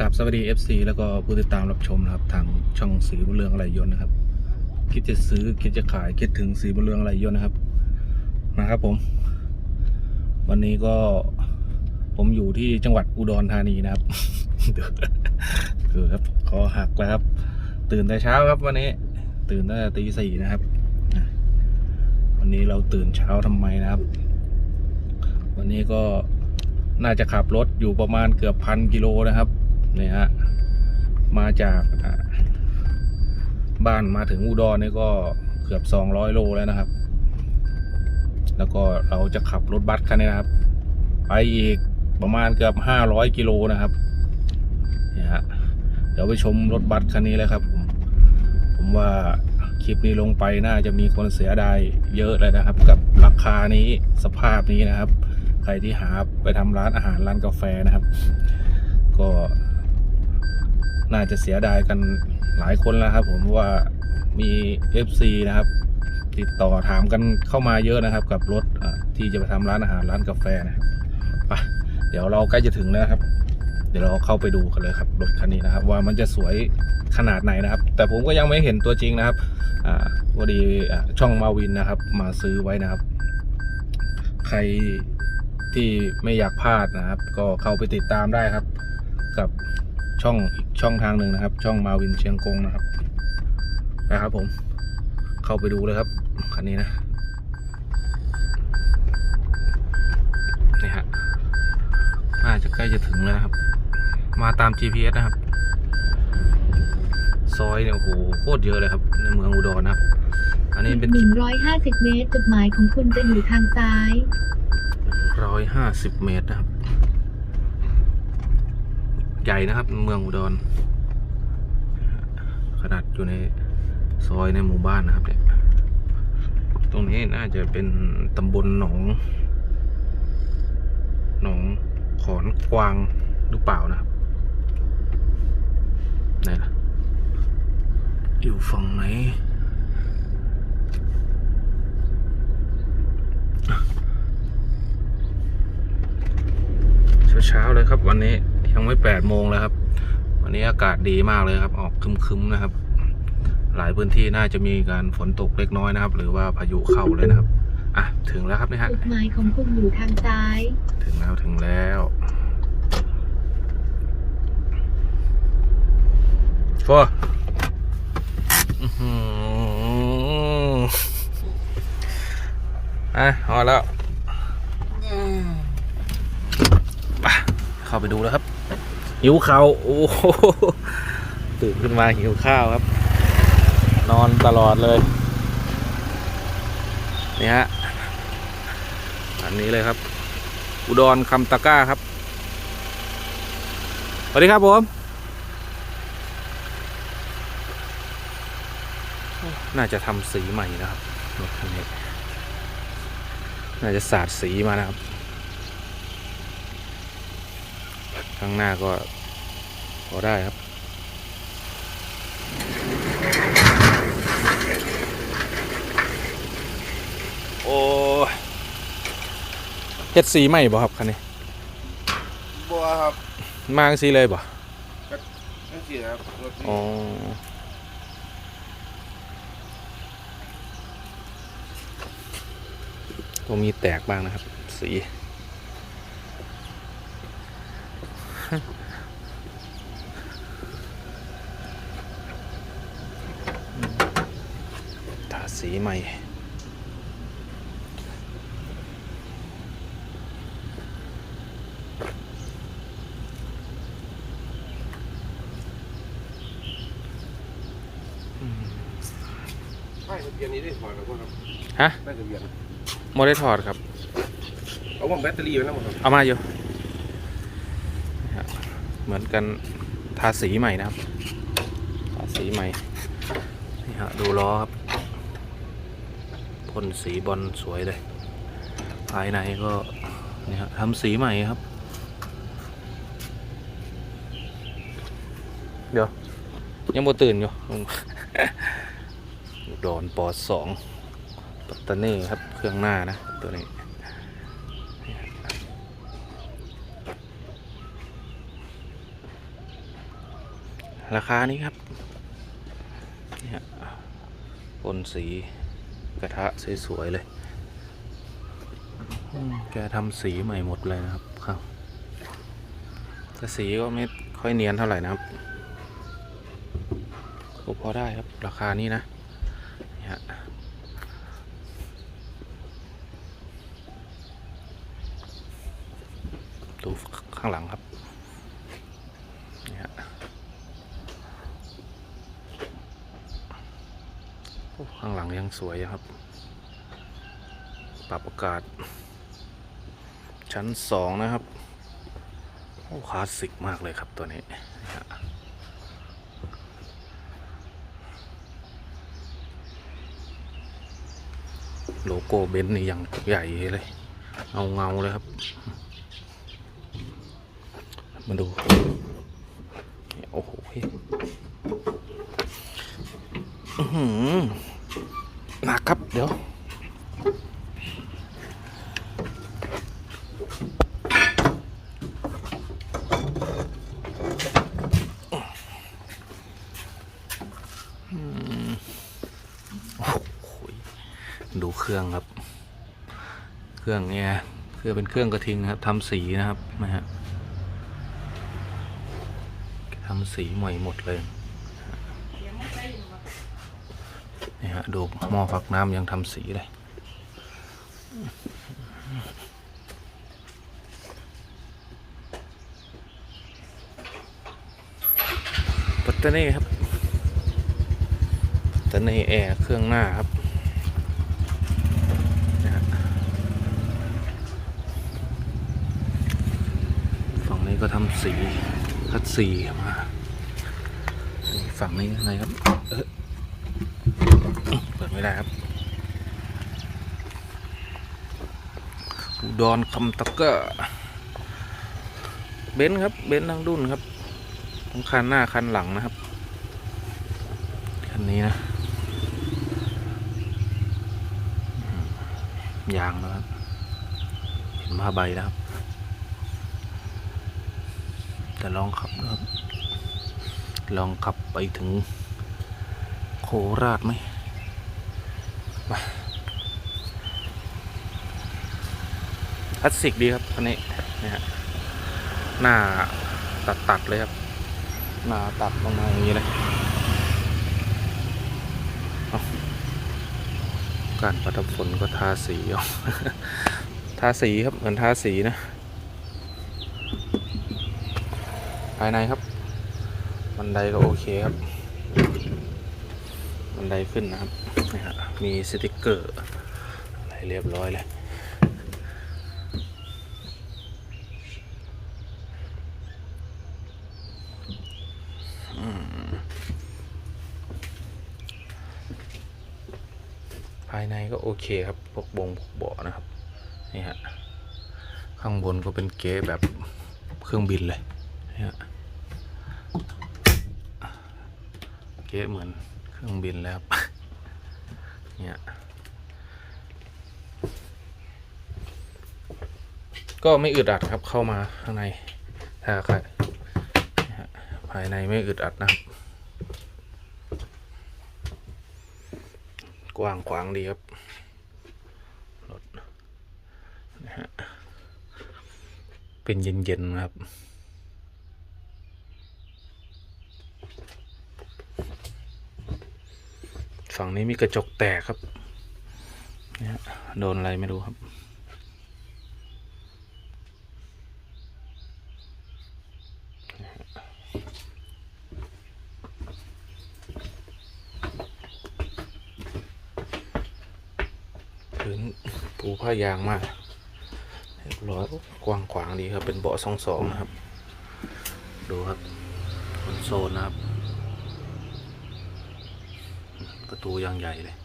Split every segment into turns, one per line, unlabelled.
กับสวัสดี FC แล้วก็ผู้ติดตามรับชมนะครับ ทางช่องสีบุญเรืองอะไรยนต์นะครับ คิดจะซื้อคิดจะขายคิดถึงสีบุญเรืองอะไรยนต์นะครับนะครับผม วันนี้ก็ผมอยู่ที่จังหวัดอุดรธานีนะครับคือครับคอหักแล้วครับ ตื่นแต่เช้าครับวันนี้ ตื่นตั้งแต่ตีสี่นะครับวันนี้เราตื่นเช้าทำไมนะครับ วันนี้ก็น่าจะขับรถอยู่ประมาณเกือบพันกิโลนะครับ นี่ยฮะมาจากบ้านมาถึงอุดรนี่ก็เกือบ 200 โลแล้วนะครับ แล้วก็เราจะขับรถบัสคันนี้นะครับ ไปอีกประมาณเกือบ 500 กิโลนะครับเนี่ยฮะเดี๋ยวไปชมรถบัสคันนี้เลยครับ ผมผมว่าคลิปนี้ลงไปน่าจะมีคนเสียดายเยอะเลยนะครับ กับราคานี้สภาพนี้นะครับ ใครที่หาไปทำร้านอาหารร้านกาแฟนะครับ ก็ น่าจะเสียดายกันหลายคนแล้วครับ ผมว่ามี FC นะครับ ติดต่อถามกันเข้ามาเยอะนะครับ กับรถที่จะไปทำร้านอาหารร้านกาแฟนะไปเดี๋ยวเราใกล้จะถึงแล้วครับ เดี๋ยวเราเข้าไปดูกันเลยครับรถคันนี้นะครับ ว่ามันจะสวยขนาดไหนนะครับ แต่ผมก็ยังไม่เห็นตัวจริงนะครับอพอดีช่องมาวินนะครับ มาซื้อไว้นะครับ ใครที่ไม่อยากพลาดนะครับ ก็เข้าไปติดตามได้ครับ กับ ช่องอีกช่องทางหนึ่งนะครับ ช่องมาวินเชียงกงนะครับนะครับผมเข้าไปดูเลยครับคันนี้นะนี่ฮะน่าจะใกล้จะถึงแล้วนะครับ มาตาม GPS นะครับ ซอยเนี่ยโอ้โหโคตรเยอะเลยครับ ในเมืองอุดรนะครับ อันนี้เป็น
150เมตร จุดหมายของคุณจะอยู่ทางซ้าย
ร้อยห้าสิบเมตรนะครับใหญ่นะครับ เมืองอุดร ขนาดอยู่ในซอยในหมู่บ้านนะครับเนี่ยตรงนี้น่าจะเป็นตำบลหนอง หนองขอนกวางหรือเปล่านะครับไหนล่ะอยู่ฝั่งไหนเช้าๆเลยครับวันนี้ ยังไม่แปดโมงเลยครับ วันนี้อากาศดีมากเลยครับ ออกครึมๆนะครับ หลายพื้นที่น่าจะมีการฝนตกเล็กน้อยนะครับ หรือว่าพายุเข้าเลยนะครับ อะ ถึงแล้วครับนี่ฮะ
จุดหมายของคุณอยู่ทางซ้าย
ถึงแล้วถึงแล้ว โฟอื้อหืออะพอแล้วไปเข้าไปดูแล้วครับ หิวข้าวโอ้ตื่นขึ้นมาหิวข้าวครับ นอนตลอดเลยนี่ฮะอันนี้เลยครับ อุดรคำตะก้าครับสวัสดีครับผมน่าจะทำสีใหม่นะครับรถคันนี้น่าจะสาดสีมานะครับ ข้างหน้าก็พอได้ครับโอ้เฮ็ดสีใหม่บ่ครับคันนี้
บัวครับ
มาจังสีเลยบ่
นั่นสิครับรถ
อ๋อก็มีแตกบ้างนะครับ สี สีใหม่
ป้ายทะเบียนนี้ได้ถอดแล้วครับ
ฮะ
ป้ายทะเบียน
โมได้ถอดครับ
เอาว่าแบตเตอรี่ไว้แล้วมั้งครับ
เอามาอยู่ฮะเหมือนกันทาสีใหม่นะครับ ทาสีใหม่ นี่ฮะดูล้อครับ พ่นสีบอลสวยเลย ภายในก็นี่ฮะทำสีใหม่ครับ เดี๋ยว ยังโมตื่นอยู่โดนปอดสองปัตตานีครับ เครื่องหน้านะ ตัวนี้ราคานี้ครับเนี่ยปนสี กระทะสวยๆเลยอืมแกทำสีใหม่หมดเลยนะครับครับแต่สีก็ไม่ค่อยเนียนเท่าไหร่นะครับก็พอได้ครับราคานี้นะเนี่ยฮะดูข้างหลังครับเนี่ยฮะโอ้ ข้างหลังยังสวยครับ ปรับอากาศ ชั้นสองนะครับโอ้คลาสสิกมากเลยครับตัวนี้โลโก้เบนซ์นี่ย่างใหญ่เลยเงาเงาเลยครับ มาดู โอ้โหอื้อ หือหนักครับ เดี๋ยวโอ้โหดูเครื่องครับ เครื่องเนี่ยเครื่องเป็นเครื่องกระทิงนะครับทำสีนะครับนะฮะทำสีใหม่หมดเลยนี่ฮะดูหม้อฝักน้ำยังทำสีเลยปัตตอร์นี่ครับแต่ในแอร์เครื่องหน้าครับฝั่งนี้ก็ทำสีคัดสีมา ฝั่งนี้อะไรครับเออ ไม่ได้ครับอุดรคำตะกร้าเบนครับ เบนทั้งรุ่นครับทั้งคันหน้าคันหลังนะครับ คันนี้นะ ยางนะครับ เห็นผ้าใบนะครับ แต่ลองขับนะครับ ลองขับไปถึงโคราชไหมมา คลาสสิกดีครับคันนี้นะฮะหน้าตัดตัดเลยครับ หน้าตัดลงมาอย่างนี้เลยการประทับฝนก็ทาสีเอาทาสีครับเหมือนทาสีนะ ภายในครับ บันไดก็โอเคครับ บันไดขึ้นนะครับนี่ฮะมีสติกเกอร์อะไรเรียบร้อยเลยอืม ภายในก็โอเคครับพวกบงพวกเบาะนะครับนี่ฮะข้างบนก็เป็นเก๊แบบเครื่องบินเลยนี่ฮะเก๊เหมือนเครื่องบินแล้วครับเนี่ยก็ไม่อึดอัดครับเข้ามาข้างในถ้าใครภายในไม่อึดอัดนะครับ กว้างขวางดีครับรถนะฮะเป็นเย็นๆนะครับฝั่งนี้มีกระจกแตกครับเนี่ยโดนอะไรไม่รู้ครับ พื้นปู ผ้ายางมากเรียบร้อยกว้างขวางดีครับ เป็นเบาะสองสองนะครับ ดูครับคอนโซลนะครับ ประตูยางใหญ่เลย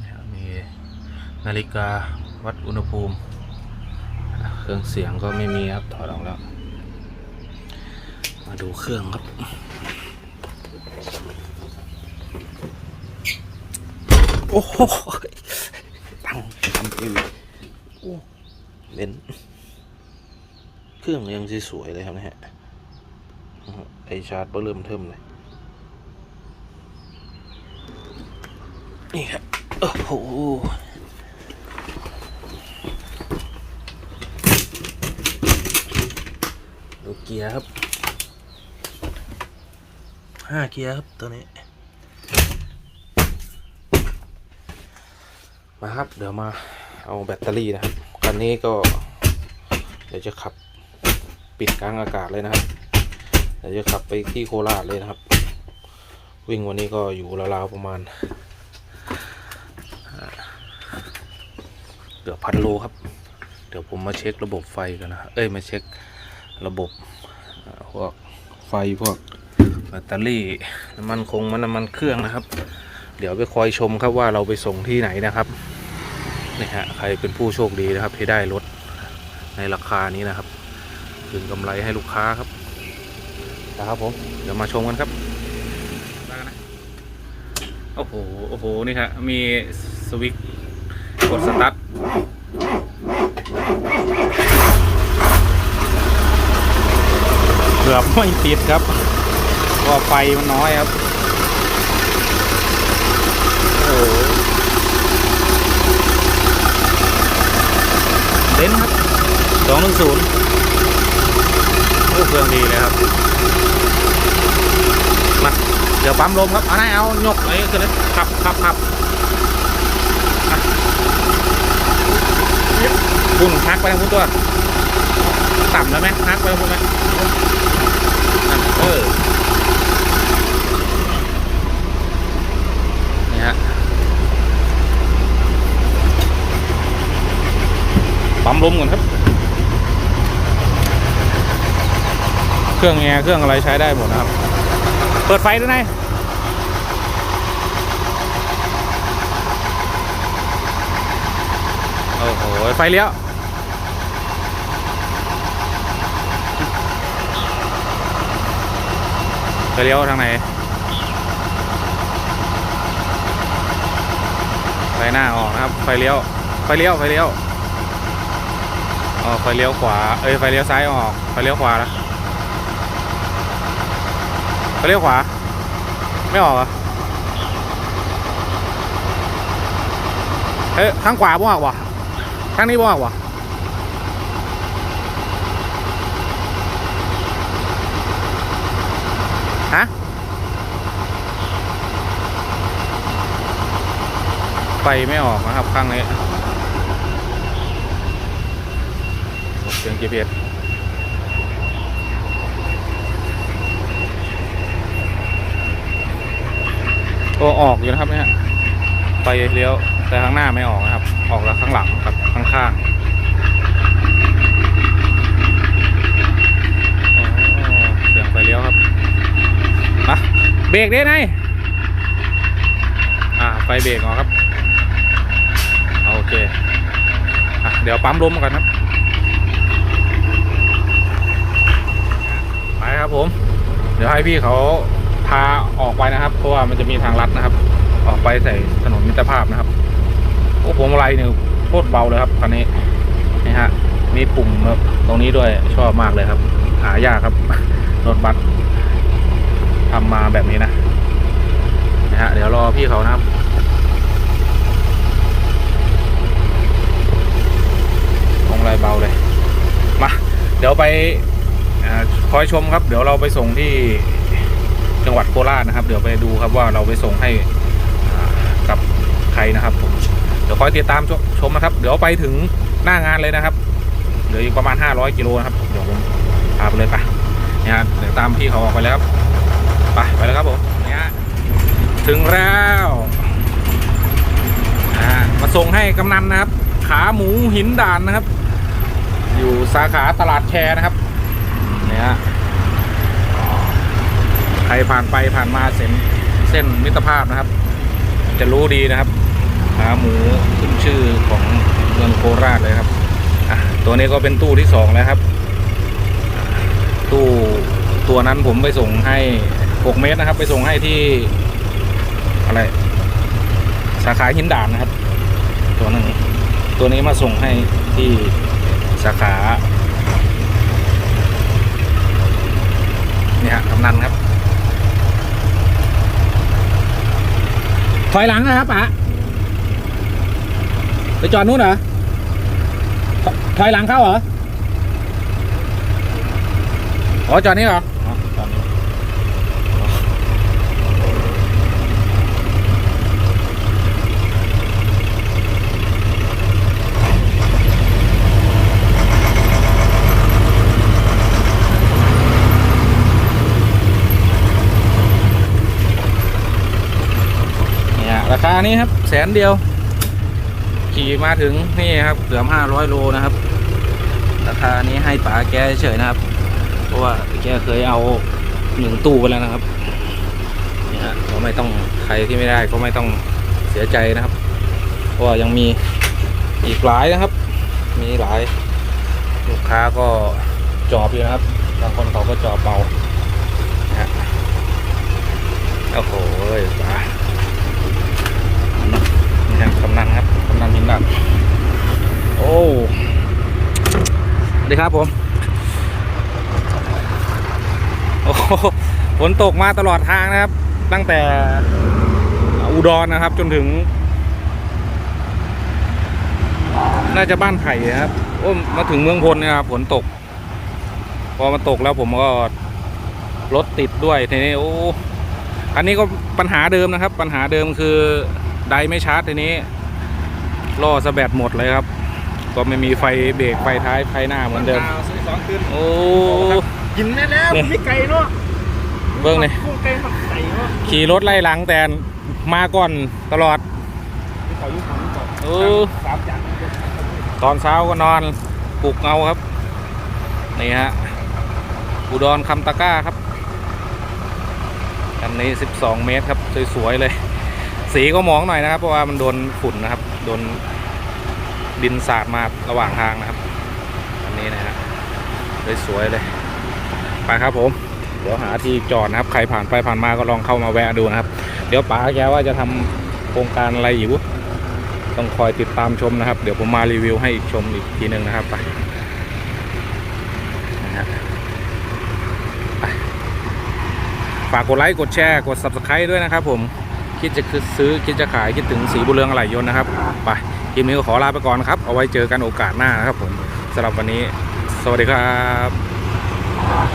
นะครับมีนาฬิกาวัดอุณหภูมิ เครื่องเสียงก็ไม่มีครับ ถอดออกแล้ว มาดูเครื่องครับ อ้โหตั้งทำเองโอ้เลนเครื่องยังสวยๆเลยครับนะฮะไอชาร์จเริ่มเทิมเลยนี่ครับโอ้โหดูเกียร์ครับห้าเกียร์ครับตัวนี้ มาครับ เดี๋ยวมาเอาแบตเตอรี่นะครับคันนี้ก็ เดี๋ยวจะขับปิดกลางอากาศเลยนะครับ เดี๋ยวจะขับไปที่โคราชเลยนะครับ วิ่งวันนี้ก็อยู่ราวๆประมาณ เกือบพันโลครับ เดี๋ยวผมมาเช็คระบบไฟกันนะเอ้ยมาเช็คระบบพวกไฟพวกแบตเตอรี่น้ำมันคงมันน้ำมันเครื่องนะครับ เดี๋ยวไปคอยชมครับว่าเราไปส่งที่ไหนนะครับนี่ฮะใครเป็นผู้โชคดีนะครับที่ได้รถในราคานี้นะครับคืนกำไรให้ลูกค้าครับนะครับผมเดี๋ยวมาชมกันครับได้นะโอ้โหโอ้โหนี่ครับมีสวิตช์กดสตาร์ทเกือบไม่ติดครับเพราะว่าไฟมันน้อยครับ โอ้โห เบนซ์ครับสองหนึ่งศูนย์โอ้เครื่องดีเลยครับ มา เดี๋ยวปั๊มลมครับเอาไหนเอายกไอ้ขึ้นเลยขับขับขับคุณพักไปทางคุณตัว ต่ำแล้วไหมพักไปทางคุณไหมนั่นเออ นี่ฮะ ปั๊มลมก่อนครับ เครื่องแอร์เครื่องอะไรใช้ได้หมดนะครับ เปิดไฟด้วยนายโอ้โห ไฟเลี้ยวไฟเลี้ยวทางไหนไฟหน้าออกนะครับ ไฟเลี้ยว ไฟเลี้ยว ไฟเลี้ยว อ๋อไฟเลี้ยวขวา เอ้ยไฟเลี้ยวซ้ายออกไฟเลี้ยวขวาแล้วไฟเลี้ยวขวา ไม่ออกเหรอเอ้ยข้างขวาบ่ออกวะข้างนี้บ่ออกวะฮะไฟไม่ออกนะครับข้างนี้ียง GPS ตัวออกอยู่นะครับเนี่ยไฟเลี้ยวแต่ข้างหน้าไม่ออกนะครับ ออกแล้วข้างหลังกับข้างข้างเสียงไฟเลี้ยวครับมาเบรกได้ไงอ่าไฟเบรกออกครับโอเคอะเดี๋ยวปั๊มลมก่อนครับ ไปครับผม เดี๋ยวให้พี่เขาพาออกไปนะครับ เพราะว่ามันจะมีทางลัดนะครับ ออกไปใส่ถนนมิตรภาพนะครับโอ้พวงมาลัยเนี่ยโคตรเบาเลยครับคันนี้นี่ฮะมีปุ่มตรงนี้ด้วยชอบมากเลยครับ หายากครับรถบัสทำมาแบบนี้นะนะฮะเดี๋ยวรอพี่เขานะครับพวงมาลัยเบาเลยมาเดี๋ยวไป อ่าคอยชมครับ เดี๋ยวเราไปส่งที่จังหวัดโคราชนะครับ เดี๋ยวไปดูครับว่าเราไปส่งให้กับใครนะครับผมเดี๋ยวคอยติดตามชมชมนะครับ เดี๋ยวไปถึงหน้างานเลยนะครับเหลืออีกประมาณ 500กิโลนะครับเดี๋ยวผมพาไปเลยไปเนี่ยเดี๋ยวตามพี่เขาออกไปเลยครับไปไปแล้วครับผมเนี่ยถึงแล้วมาส่งให้กำนันนะครับ ขาหมูหินด่านนะครับ อยู่สาขาตลาดแคร์นะครับ นี่ยใครผ่านไปผ่านมาเส้นเส้นมิตรภาพนะครับ จะรู้ดีนะครับขาหมูขึ้นชื่อของเมืองโคราชเลยครับอะตัวนี้ก็เป็นตู้ที่สองแล้วครับ ตู้ตัวนั้นผมไปส่งให้ 6 เมตรนะครับ ไปส่งให้ที่อะไรสาขาหินด่านนะครับ ตัวนึงตัวนี้มาส่งให้ที่สาขา นันครับ ถอยหลังนะครับป๋าไปจอดนู้นเหรอ ถอยหลังเข้าเหรอ อ๋อจอดนี้เหรอดนี้เนี่ย ราคานี้ครับ แสนเดียว ขี่มาถึงนี่ครับเกือบห้าร้อยโลนะครับ ราคานี้ให้ป๋าแกเฉยนะครับ เพราะว่าแกเคยเอาหนึ่งตู้ไปแล้วนะครับนี่ฮะก็ไม่ต้องใครที่ไม่ได้ก็ไม่ต้องเสียใจนะครับ เพราะว่ายังมีอีกหลายนะครับ มีหลายลูกค้าก็จอบอยู่นะครับ บางคนเขาก็จอบเบานะฮะโอ้โหป๋านี่ครับกำนันครับกำนันหินดักโอ้สวัส ดีครับผมโอ้โหฝนตกมาตลอดทางนะครับ ตั้งแต่อุดรนนะครับ จนถึง น่าจะบ้านไผ่นะครับโอ้มาถึงเมืองพลนะครับฝนตก พอมาตกแล้วผมก็รถติดด้วยทีนี้โอ้อันนี้ก็ปัญหาเดิมนะครับ ปัญหาเดิมคือไดไม่ชาร์จทีนี้ล่อสะแบดหมดเลยครับ ก็ไม่มีไฟเบรกไฟท้ายไฟหน้าเหมือนเดิม
ซื้อสองคืน
โอ้
กินแน่แล้ว
เนี่ย
ไม่ไกลเนาะ
เบิ้งเลย
กุ้งไก่ผักใส่เนาะ
ขี่รถไล่หลังแต่มาก่อนตลอด
ขอยุ่งของก่อน
เออ
สามอย่าง
ตอนเช้าก็นอนปลุกเงาครับ นี่ฮะอุดรคำตะกร้าครับอันนี้ 12 เมตรครับ สวย ๆ เลย สีก็มองหน่อยนะครับ เพราะว่ามันโดนฝุ่นนะครับ โดน ดินสาดมาระหว่างทางนะครับอันนี้นะฮะสวยๆเลยไปครับผม เดี๋ยวหาที่จอดนะครับ ใครผ่านไปผ่านมาก็ลองเข้ามาแวะดูนะครับ เดี๋ยวป๋าแกว่าจะทำโครงการอะไรอยู่ ต้องคอยติดตามชมนะครับ เดี๋ยวผมมารีวิวให้อีกชมอีกทีหนึ่งนะครับไปนะฮะไปฝากกดไลค์กดแชร์กด subscribe ด้วยนะครับผมคิดจะคือซื้อคิดจะขายคิดถึงสีบุเรืองอะไหล่ยนนะครับ ไป คลิปนี้ก็ขอลาไปก่อนครับ เอาไว้เจอกันโอกาสหน้านะครับผมสำหรับวันนี้ สวัสดีครับ